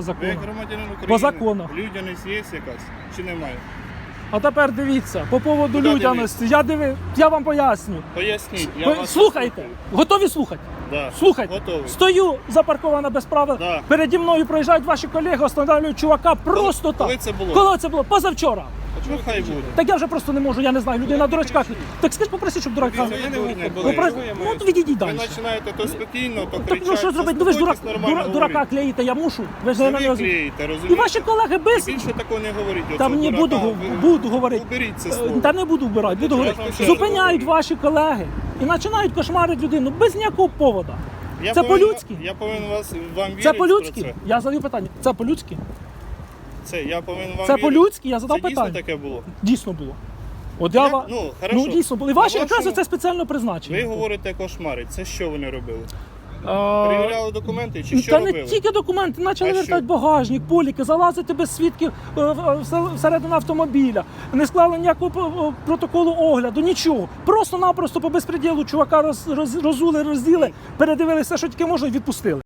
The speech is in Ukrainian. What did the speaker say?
Ви закону. громадянин України. По закону. Людяність є якась чи немає? А тепер дивіться, по поводу Куди людяності. Я диви, я вам поясню. Поясніть. Я Ви вас слухайте, слухаю. готові слухати? Да. Слухайте, Готовий. стою запаркована без права. Да. Переді мною проїжджають ваші колеги, останавливають чувака просто так. коли це було? Коли це було? Позавчора. Ну хай буде. Так я вже просто не можу, я не знаю, людина дурачка. Так скажіть, попросіть, щоб дурака. Не були. Попро- Ну, от відійдіть Ви далі. починаєте то спокійно, то Так ну що зробити? Ну ви ж дурак, заспокойтесь, нормально дура- дурака говоріть. клеїте, я мушу. Ви ж Це ви мене клеїте, І розумієте? ваші колеги без. І більше такого не говоріть. Та оцього мені дурака. буду, Ви буду говорити. Уберіть це слово. Та не буду вбирати, буду Я говорити. вам ще раз Зупиняють говорю. ваші колеги і починають кошмарити людину без ніякого повода. Я Це повинен- по-людськи? Я повинен вас вам вірити. Це про по-людськи? Я задаю питання. Це по-людськи? Це я повинен вам Це вірити. по-людськи? Я задав Це дійсно питання. таке було. Дійсно було. От я ва- Ну, хорошо. дійсно було. І ваші якраз вашому- це спеціально призначення. Ви говорите кошмари. Це що вони робили? А, Перевіряли документи чи що Та робили? не тільки документи, почали А вертати що? багажник, поліки, залазити без свідків е, в- в- всередину автомобіля, не склали ніякого п- протоколу огляду, нічого. Просто-напросто по безпреділу чувака роз, роз, розули, розділи, передивилися, що тільки можна, і відпустили.